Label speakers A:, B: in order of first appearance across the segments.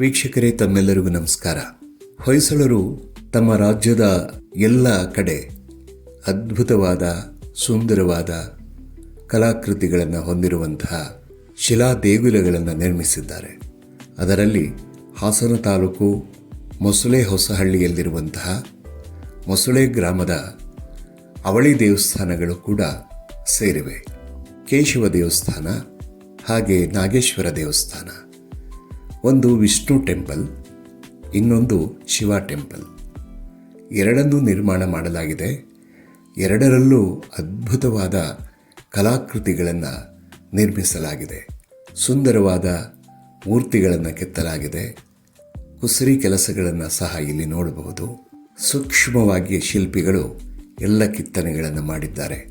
A: ವೀಕ್ಷಕರೇ, ತಮ್ಮೆಲ್ಲರಿಗೂ ನಮಸ್ಕಾರ. ಹೊಯ್ಸಳರು ತಮ್ಮ ರಾಜ್ಯದ ಎಲ್ಲ ಕಡೆ ಅದ್ಭುತವಾದ, ಸುಂದರವಾದ ಕಲಾಕೃತಿಗಳನ್ನು ಹೊಂದಿರುವಂತಹ ಶಿಲಾ ದೇಗುಲಗಳನ್ನು ನಿರ್ಮಿಸಿದ್ದಾರೆ. ಅದರಲ್ಲಿ ಹಾಸನ ತಾಲೂಕು ಮೊಸಳೆ ಹೊಸಹಳ್ಳಿಯಲ್ಲಿರುವಂತಹ ಮೊಸಳೆ ಗ್ರಾಮದ ಅವಳಿ ದೇವಸ್ಥಾನಗಳು ಕೂಡ ಸೇರಿವೆ. ಕೇಶವ ದೇವಸ್ಥಾನ ಹಾಗೆ ನಾಗೇಶ್ವರ ದೇವಸ್ಥಾನ. ಒಂದು ವಿಷ್ಣು ಟೆಂಪಲ್, ಇನ್ನೊಂದು ಶಿವ ಟೆಂಪಲ್. ಎರಡನ್ನೂ ನಿರ್ಮಾಣ ಮಾಡಲಾಗಿದೆ. ಎರಡರಲ್ಲೂ ಅದ್ಭುತವಾದ ಕಲಾಕೃತಿಗಳನ್ನು ನಿರ್ಮಿಸಲಾಗಿದೆ. ಸುಂದರವಾದ ಮೂರ್ತಿಗಳನ್ನು ಕೆತ್ತಲಾಗಿದೆ. ಕುಸರಿ ಕೆಲಸಗಳನ್ನು ಸಹ ಇಲ್ಲಿ ನೋಡಬಹುದು. ಸೂಕ್ಷ್ಮವಾಗಿ ಶಿಲ್ಪಿಗಳು ಎಲ್ಲ ಕಿತ್ತನೆಗಳನ್ನು ಮಾಡಿದ್ದಾರೆ.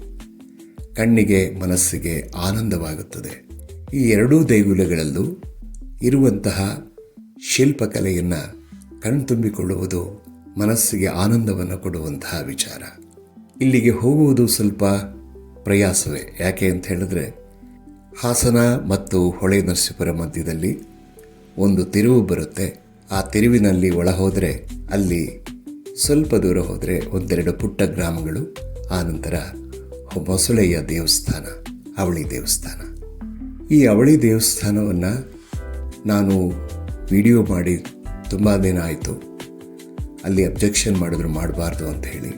A: ಕಣ್ಣಿಗೆ, ಮನಸ್ಸಿಗೆ ಆನಂದವಾಗುತ್ತದೆ. ಈ ಎರಡೂ ದೇಗುಲಗಳಲ್ಲೂ ಇರುವಂತಹ ಶಿಲ್ಪಕಲೆಯನ್ನು ಕಣ್ತುಂಬಿಕೊಳ್ಳುವುದು ಮನಸ್ಸಿಗೆ ಆನಂದವನ್ನು ಕೊಡುವಂತಹ ವಿಚಾರ. ಇಲ್ಲಿಗೆ ಹೋಗುವುದು ಸ್ವಲ್ಪ ಪ್ರಯಾಸವೇ. ಯಾಕೆ ಅಂತ ಹೇಳಿದ್ರೆ, ಹಾಸನ ಮತ್ತು ಹೊಳೆ ನರಸೀಪುರ ಮಧ್ಯದಲ್ಲಿ ಒಂದು ತಿರುವು ಬರುತ್ತೆ. ಆ ತಿರುವಿನಲ್ಲಿ ಒಳ ಹೋದರೆ ಅಲ್ಲಿ ಸ್ವಲ್ಪ ದೂರ ಹೋದರೆ ಒಂದೆರಡು ಪುಟ್ಟ ಗ್ರಾಮಗಳು, ಆನಂತರ ಮೊಸಳೆಯ ದೇವಸ್ಥಾನ, ಅವಳಿ ದೇವಸ್ಥಾನ. ಈ ಅವಳಿ ದೇವಸ್ಥಾನವನ್ನು ನಾನು ವಿಡಿಯೋ ಮಾಡಿ ತುಂಬ ದಿನ ಆಯಿತು. ಅಲ್ಲಿ ಅಬ್ಜೆಕ್ಷನ್ ಮಾಡಿದ್ರು ಮಾಡಬಾರ್ದು ಅಂತ ಹೇಳಿ.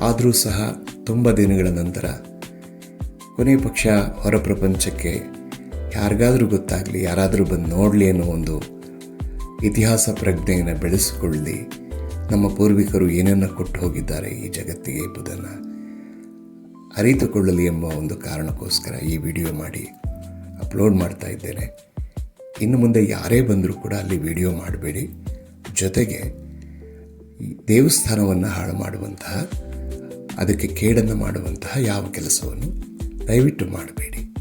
A: ಆದರೂ ಸಹ ತುಂಬ ದಿನಗಳ ನಂತರ ಕೊನೆ ಪಕ್ಷ ಹೊರ ಪ್ರಪಂಚಕ್ಕೆ ಯಾರಿಗಾದರೂ ಗೊತ್ತಾಗಲಿ, ಯಾರಾದರೂ ಬಂದು ನೋಡಲಿ ಅನ್ನೋ ಒಂದು ಇತಿಹಾಸ ಪ್ರಜ್ಞೆಯನ್ನು ಬೆಳೆಸಿಕೊಳ್ಳಿ. ನಮ್ಮ ಪೂರ್ವಿಕರು ಏನನ್ನು ಕೊಟ್ಟು ಹೋಗಿದ್ದಾರೆ ಈ ಜಗತ್ತಿಗೆ ಎಂಬುದನ್ನು ಅರಿತುಕೊಳ್ಳಲಿ ಎಂಬ ಒಂದು ಕಾರಣಕ್ಕೋಸ್ಕರ ಈ ವಿಡಿಯೋ ಮಾಡಿ ಅಪ್ಲೋಡ್ ಮಾಡ್ತಾ ಇದ್ದೇನೆ. ಇನ್ನು ಮುಂದೆ ಯಾರೇ ಬಂದರೂ ಕೂಡ ಅಲ್ಲಿ ವಿಡಿಯೋ ಮಾಡಬೇಡಿ. ಜೊತೆಗೆ ದೇವಸ್ಥಾನವನ್ನು ಹಾಳು ಮಾಡುವಂತಹ, ಅದಕ್ಕೆ ಕೇಡನ್ನು ಮಾಡುವಂತಹ ಯಾವ ಕೆಲಸವನ್ನು ದಯವಿಟ್ಟು ಮಾಡಬೇಡಿ.